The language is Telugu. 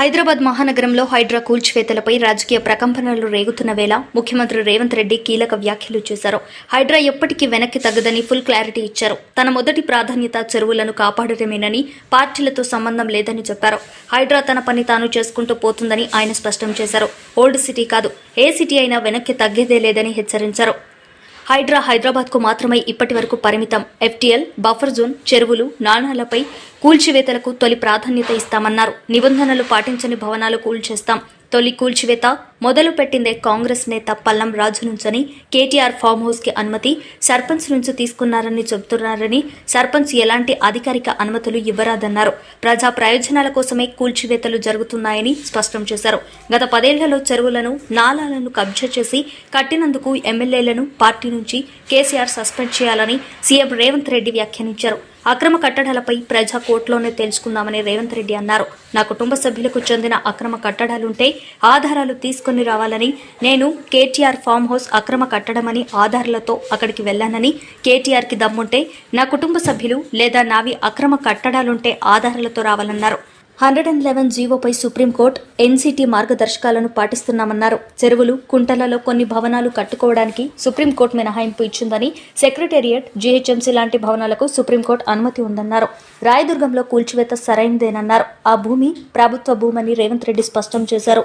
హైదరాబాద్ మహానగరంలో హైడ్రా కూల్చివేతలపై రాజకీయ ప్రకంపనలు రేగుతున్న వేళ ముఖ్యమంత్రి రేవంత్ రెడ్డి కీలక వ్యాఖ్యలు చేశారు. హైడ్రా ఎప్పటికీ వెనక్కి తగ్గదని ఫుల్ క్లారిటీ ఇచ్చారు. తన మొదటి ప్రాధాన్యత చెరువులను కాపాడటమేనని పార్టీలతో సంబంధం లేదని చెప్పారు. హైడ్రా తన పని తాను చేసుకుంటూ పోతుందని ఆయన స్పష్టం చేశారు. ఓల్డ్ సిటీ కాదు ఏ సిటీ అయినా వెనక్కి తగ్గేదే లేదని హెచ్చరించారు. హైడ్రా హైదరాబాద్కు మాత్రమే ఇప్పటి వరకు పరిమితం. ఎఫ్టీఎల్ బఫర్ జోన్ చెరువులు నాణాలపై కూల్చివేతలకు తొలి ప్రాధాన్యత ఇస్తామన్నారు. నిబంధనలు పాటించని భవనాలు కూల్చేస్తాం. తొలి కూల్చివేత మొదలు పెట్టిందే కాంగ్రెస్ నేత పల్లం రాజు నుంచని కేటీఆర్ ఫామ్ హౌస్కి అనుమతి సర్పంచ్ నుంచి తీసుకున్నారని చెబుతున్నారని సర్పంచ్ ఎలాంటి అధికారిక అనుమతులు ఇవ్వరాదన్నారు. ప్రజా ప్రయోజనాల కోసమే కూల్చివేతలు జరుగుతున్నాయని స్పష్టం చేశారు. గత పదేళ్ళలో చెరువులను నాలాలను కబ్జా చేసి కట్టినందుకు ఎమ్మెల్యేలను పార్టీ నుంచి కేసీఆర్ సస్పెండ్ చేయాలని సీఎం రేవంత్ రెడ్డి వ్యాఖ్యానించారు. అక్రమ కట్టడాలపై ప్రజా కోర్టులోనే తెలుసుకుందామని రేవంత్ రెడ్డి అన్నారు. నా కుటుంబ సభ్యులకు చెందిన అక్రమ కట్టడాలుంటే ఆధారాలు తీసుకొని రావాలని నేను కేటీఆర్ ఫామ్ హౌస్ అక్రమ కట్టడమని ఆధార్లతో అక్కడికి వెళ్ళానని కేటీఆర్కి దమ్ముంటే నా కుటుంబ సభ్యులు లేదా నావి అక్రమ కట్టడాలుంటే ఆధారాలతో రావాలన్నారు. హండ్రెడ్ అండ్ లెవెన్ జీవోపై సుప్రీంకోర్టు ఎన్సీటీ మార్గదర్శకాలను పాటిస్తున్నామన్నారు. చెరువులు కుంటలలో కొన్ని భవనాలు కట్టుకోవడానికి సుప్రీంకోర్టు మినహాయింపు ఇచ్చిందని సెక్రటేరియట్ జీహెచ్ఎంసీ లాంటి భవనాలకు సుప్రీంకోర్టు అనుమతి ఉందన్నారు. రాయదుర్గంలో కూల్చివేత సరైనదేనన్నారు. ఆ భూమి ప్రభుత్వ భూమని రేవంత్ రెడ్డి స్పష్టం చేశారు.